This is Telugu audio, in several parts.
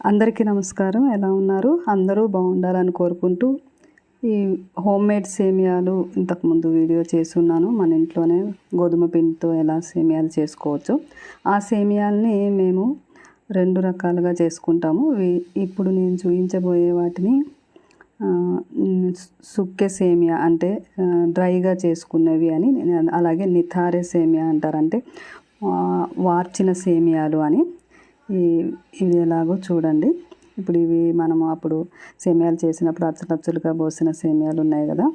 అందరికీ నమస్కారం. ఎలా ఉన్నారు? అందరూ బాగుండాలని కోరుకుంటూ ఈ హోమ్ మేడ్ సేమియాలు ఇంతకుముందు వీడియో చేస్తున్నాను. మన ఇంట్లోనే గోధుమ పిండితో ఎలా సేమియాలు చేసుకోవచ్చు. ఆ సేమియాల్ని మేము రెండు రకాలుగా చేసుకుంటాము. ఇప్పుడు నేను చూపించబోయే వాటిని సుక్కె సేమియా అంటే డ్రైగా చేసుకున్నవి అని నేను అలాగే నిథారే సేమియా అంటారంటే వార్చిన సేమియాలు అని. ఇవి ఎలాగో చూడండి. ఇప్పుడు ఇవి మనము అప్పుడు సేమియాలు చేసినప్పుడు అచ్చలచ్చలుగా పోసిన సేమియాలు ఉన్నాయి కదా.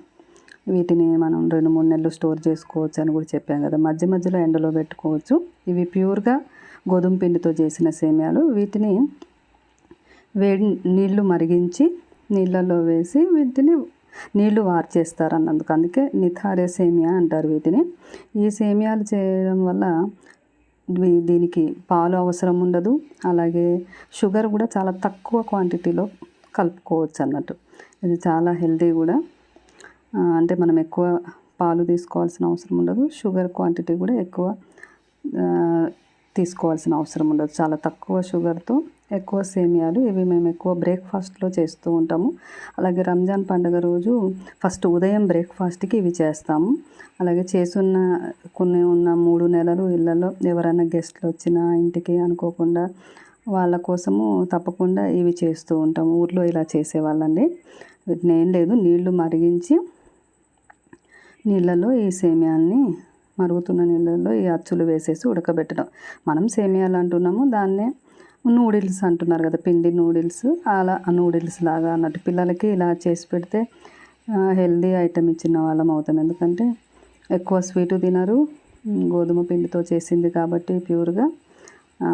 వీటిని మనం రెండు మూడు నెలలు స్టోర్ చేసుకోవచ్చు అని కూడా చెప్పాం కదా. మధ్య మధ్యలో ఎండలో పెట్టుకోవచ్చు. ఇవి ప్యూర్గా గోధుమ పిండితో చేసిన సేమియాలు. వీటిని వేడి నీళ్ళు మరిగించి నీళ్ళల్లో వేసి వీటిని నీళ్ళు వార్చేస్తారు అన్నందుకు అందుకే నిథారే సేమియా అంటారు వీటిని. ఈ సేమియాలు చేయడం వల్ల దీనికి పాలు అవసరం ఉండదు. అలాగే షుగర్ కూడా చాలా తక్కువ క్వాంటిటీలో కలుపుకోవచ్చు అన్నట్టు. ఇది చాలా హెల్దీ కూడా. అంటే మనం ఎక్కువ పాలు తీసుకోవాల్సిన అవసరం ఉండదు. షుగర్ క్వాంటిటీ కూడా ఎక్కువ తీసుకోవాల్సిన అవసరం ఉండదు. చాలా తక్కువ షుగర్తో ఎక్కువ సేమియాలు ఇవి మేము ఎక్కువ బ్రేక్ఫాస్ట్లో చేస్తూ ఉంటాము. అలాగే రంజాన్ పండుగ రోజు ఫస్ట్ ఉదయం బ్రేక్ఫాస్ట్కి ఇవి చేస్తాము. అలాగే చేసున్న కొన్ని ఉన్న మూడు నెలలు ఇళ్ళలో ఎవరైనా గెస్ట్లు వచ్చినా ఇంటికి అనుకోకుండా వాళ్ళ కోసము తప్పకుండా ఇవి చేస్తూ ఉంటాము. ఊర్లో ఇలా చేసేవాళ్ళండి. వీటిని ఏం లేదు నీళ్ళు మరిగించి నీళ్ళలో ఈ సేమియాల్ని మరుగుతున్న నీళ్ళల్లో ఈ అచ్చులు వేసేసి ఉడకబెట్టడం. మనం సేమియాలు అంటున్నాము దాన్నే నూడిల్స్ అంటున్నారు కదా పిండి నూడిల్స్. అలా నూడిల్స్ లాగా అన్నట్టు పిల్లలకి ఇలా చేసి పెడితే హెల్దీ ఐటమ్ ఇచ్చిన వాళ్ళం అవుతాం. ఎందుకంటే ఎక్కువ స్వీటు తినరు. గోధుమ పిండితో చేసింది కాబట్టి ప్యూర్గా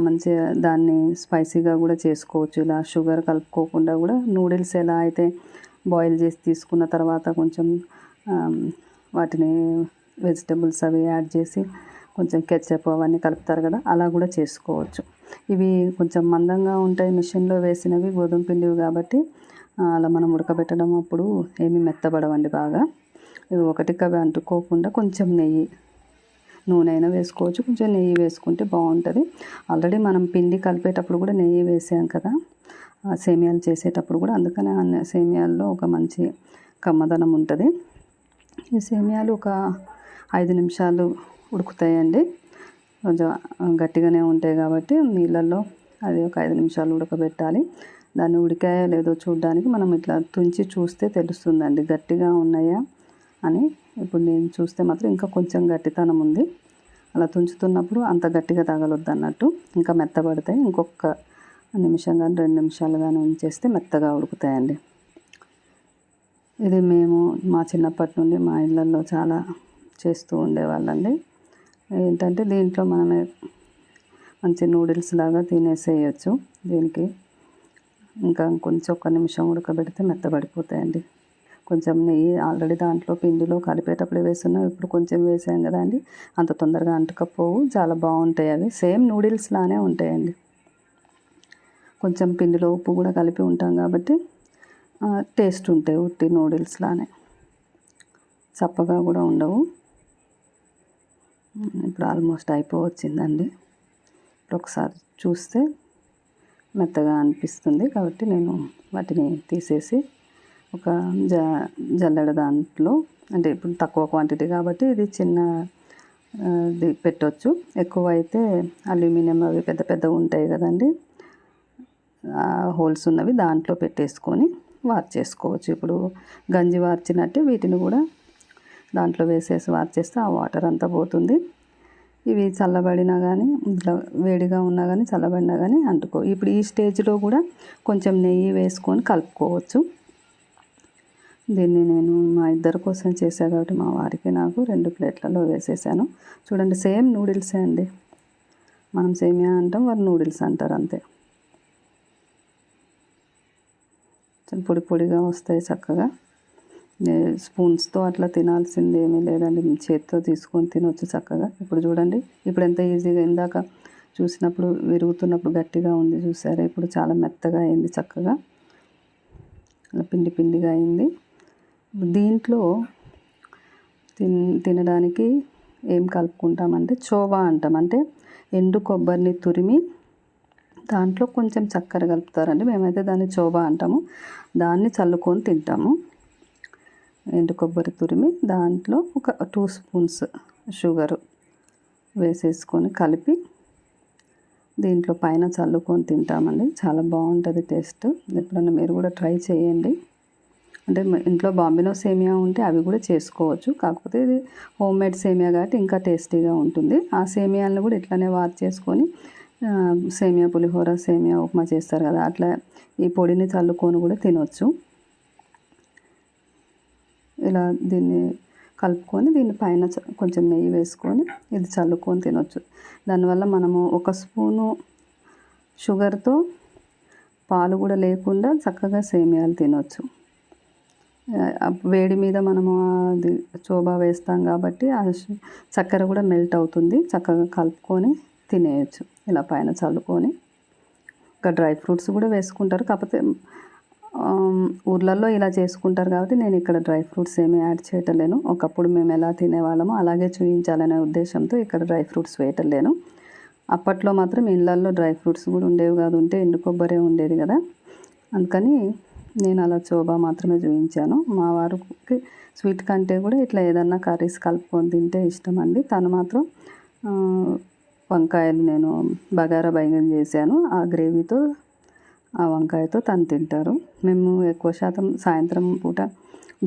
మంచిగా దాన్ని స్పైసీగా కూడా చేసుకోవచ్చు. ఇలా షుగర్ కలుపుకోకుండా కూడా నూడిల్స్ ఎలా అయితే బాయిల్ చేసి తీసుకున్న తర్వాత కొంచెం వాటిని వెజిటబుల్స్ అవి యాడ్ చేసి కొంచెం కెచ్చప్ అవన్నీ కలుపుతారు కదా అలా కూడా చేసుకోవచ్చు. ఇవి కొంచెం మందంగా ఉంటాయి మిషన్లో వేసినవి గోధుమ పిండివి కాబట్టి అలా మనం ఉడకబెట్టడం అప్పుడు ఏమీ మెత్తబడవండి బాగా. ఇవి ఒకటికి అవి అంటుకోకుండా కొంచెం నెయ్యి నూనె అయినా వేసుకోవచ్చు కొంచెం నెయ్యి వేసుకుంటే బాగుంటుంది. ఆల్రెడీ మనం పిండి కలిపేటప్పుడు కూడా నెయ్యి వేసాం కదా సేమియాలు చేసేటప్పుడు కూడా అందుకనే ఆ సేమియాల్లో ఒక మంచి కమ్మదనం ఉంటుంది. ఈ సేమియాలు ఒక ఐదు నిమిషాలు ఉడుకుతాయండి. కొంచెం గట్టిగానే ఉంటాయి కాబట్టి నీళ్ళల్లో అది ఒక ఐదు నిమిషాలు ఉడకబెట్టాలి. దాన్ని ఉడికాయో లేదో చూడడానికి మనం ఇట్లా తుంచి చూస్తే తెలుస్తుందండి. గట్టిగా ఉన్నాయా అని ఇప్పుడు నేను చూస్తే మాత్రం ఇంకా కొంచెం గట్టితనం ఉంది. అలా తుంచుతున్నప్పుడు అంత గట్టిగా తగలొద్దు అన్నట్టు ఇంకా మెత్తబడతాయి. ఇంకొక నిమిషం కానీ రెండు నిమిషాలు కానీ ఉంచేస్తే మెత్తగా ఉడుకుతాయండి. ఇది మేము మా చిన్నప్పటి నుండి మా ఇళ్ళల్లో చాలా చేస్తూ ఉండేవాళ్ళండి. ఏంటంటే దీంట్లో మనమే మంచి నూడిల్స్ లాగా తినేసేయచ్చు. దీనికి ఇంకా కొంచెం ఒక్క నిమిషం ఉడకబెడితే మెత్తబడిపోతాయండి. కొంచెం నెయ్యి ఆల్రెడీ దాంట్లో పిండిలో కలిపేటప్పుడు వేస్తున్నాం ఇప్పుడు కొంచెం వేసాం కదా అండి. అంత తొందరగా అంటకపోవు. చాలా బాగుంటాయి అవి. సేమ్ నూడిల్స్ లానే ఉంటాయండి. కొంచెం పిండిలో ఉప్పు కూడా కలిపి ఉంటాం కాబట్టి టేస్ట్ ఉంటాయి ఉట్టి నూడిల్స్ లానే. చప్పగా కూడా ఉండవు. ఇప్పుడు ఆల్మోస్ట్ అయిపోవచ్చిందండి. ఇప్పుడు ఒకసారి చూస్తే మెత్తగా అనిపిస్తుంది కాబట్టి నేను వాటిని తీసేసి ఒక జ జల్లెడ దాంట్లో అంటే ఇప్పుడు తక్కువ క్వాంటిటీ కాబట్టి ఇది చిన్న ఇది పెట్టవచ్చు ఎక్కువ అయితే అల్యూమినియం అవి పెద్ద పెద్దవి ఉంటాయి కదండి. హోల్స్ ఉన్నవి దాంట్లో పెట్టేసుకొని వార్చేసుకోవచ్చు. ఇప్పుడు గంజి వార్చినట్టే వీటిని కూడా దాంట్లో వేసేసి వార్చేస్తే ఆ వాటర్ అంతా పోతుంది. ఇవి చల్లబడినా కానీ ఇట్లా వేడిగా ఉన్నా కానీ చల్లబడినా కానీ అంటుకో. ఇప్పుడు ఈ స్టేజ్లో కూడా కొంచెం నెయ్యి వేసుకొని కలుపుకోవచ్చు. దీన్ని నేను మా ఇద్దరి కోసం చేశాను కాబట్టి మా వారికి నాకు రెండు ప్లేట్లలో వేసేసాను. చూడండి సేమ్ నూడిల్సే అండి. మనం సేమియా అంటాం వారు నూడిల్స్ అంటారు అంతే. పొడి పొడిగా వస్తాయి చక్కగా. స్పూన్స్తో అట్లా తినాల్సింది ఏమీ లేదండి. చేతితో తీసుకొని తినొచ్చు చక్కగా. ఇప్పుడు చూడండి ఇప్పుడు ఎంత ఈజీగా ఇందాక చూసినప్పుడు విరుగుతున్నప్పుడు గట్టిగా ఉంది చూసారా? ఇప్పుడు చాలా మెత్తగా అయింది చక్కగా. అలా పిండి పిండిగా అయింది. దీంట్లో తిన్ తినడానికి ఏం కలుపుకుంటామంటే చోవా అంటాం. అంటే ఎండు కొబ్బరిని తురిమి దాంట్లో కొంచెం చక్కెర కలుపుతారండి. మేమైతే దాన్ని చోబా అంటాము. దాన్ని చల్లుకొని తింటాము. ఎండు కొబ్బరి తురిమి దాంట్లో ఒక టూ స్పూన్స్ షుగరు వేసేసుకొని కలిపి దీంట్లో పైన చల్లుకొని తింటామండి. చాలా బాగుంటుంది టేస్ట్. ఎప్పుడన్నా మీరు కూడా ట్రై చేయండి. అంటే ఇంట్లో బాంబినో సేమియా ఉంటే అవి కూడా చేసుకోవచ్చు. కాకపోతే ఇది హోమ్ మేడ్ సేమియా కాబట్టి ఇంకా టేస్టీగా ఉంటుంది. ఆ సేమియాలను కూడా ఇట్లానే వాచ్ చేసుకొని సేమియా పులిహోర సేమియా ఉప్మా చేస్తారు కదా అట్లా ఈ పొడిని చల్లుకొని కూడా తినొచ్చు. ఇలా దీన్ని కలుపుకొని దీని పైన కొంచెం నెయ్యి వేసుకొని ఇది చల్లుకొని తినొచ్చు. దానివల్ల మనము ఒక స్పూను షుగర్తో పాలు కూడా లేకుండా చక్కగా సేమియాలు తినొచ్చు. వేడి మీద మనము అది చోబా వేస్తాం కాబట్టి ఆ చక్కెర కూడా మెల్ట్ అవుతుంది. చక్కగా కలుపుకొని తినేయచ్చు. ఇలా పైన చల్లుకొని. ఇంకా డ్రై ఫ్రూట్స్ కూడా వేసుకుంటారు. కాకపోతే ఊర్లలో ఇలా చేసుకుంటారు కాబట్టి నేను ఇక్కడ డ్రై ఫ్రూట్స్ ఏమీ యాడ్ చేయటలేను. ఒకప్పుడు మేము ఎలా తినేవాళ్ళమో అలాగే చూపించాలనే ఉద్దేశంతో ఇక్కడ డ్రై ఫ్రూట్స్ వేయటలేను. అప్పట్లో మాత్రం ఇళ్ళల్లో డ్రై ఫ్రూట్స్ కూడా ఉండేవి కాదు ఉంటే ఎండు కొబ్బరే ఉండేది కదా. అందుకని నేను అలా చోబా మాత్రమే చూపించాను మా వారికి స్వీట్ కంటే కూడా ఇట్లా ఏదన్నా కర్రీస్ కలుపుకొని తింటే ఇష్టం అండి. తను మాత్రం వంకాయలు నేను బగారా బైగన్ చేశాను. ఆ గ్రేవీతో ఆ వంకాయతో తను తింటారు. మేము ఎక్కువ శాతం సాయంత్రం పూట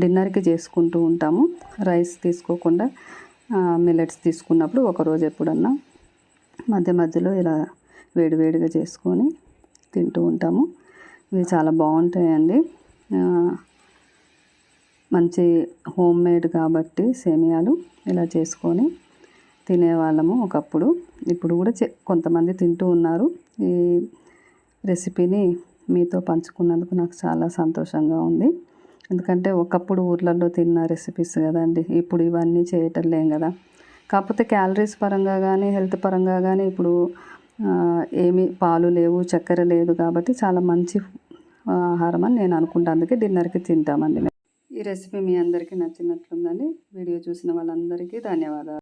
డిన్నర్కి చేసుకుంటూ ఉంటాము. రైస్ తీసుకోకుండా మిల్లెట్స్ తీసుకున్నప్పుడు ఒకరోజు ఎప్పుడన్నా మధ్య మధ్యలో ఇలా వేడివేడిగా చేసుకొని తింటూ ఉంటాము. ఇవి చాలా బాగుంటాయండి. మంచి హోమ్ మేడ్ కాబట్టి సేమియాలు ఇలా చేసుకొని తినేవాళ్ళము ఒకప్పుడు. ఇప్పుడు కూడా చే కొంతమంది తింటూ ఉన్నారు. ఈ రెసిపీని మీతో పంచుకున్నందుకు నాకు చాలా సంతోషంగా ఉంది. ఎందుకంటే ఒకప్పుడు ఊర్లలో తిన్న రెసిపీస్ కదండి ఇప్పుడు ఇవన్నీ చేయటం లేం కదా. కాకపోతే క్యాలరీస్ పరంగా కానీ హెల్త్ పరంగా కానీ ఇప్పుడు ఏమి ఏమీ పాలు లేవు చక్కెర లేదు కాబట్టి చాలా మంచి ఆహారం అని నేను అనుకుంటాను అందుకే డిన్నర్కి తింటామండి ఈ రెసిపీ మీ అందరికీ నచ్చినట్లుందని వీడియో చూసిన వాళ్ళందరికీ ధన్యవాదాలు.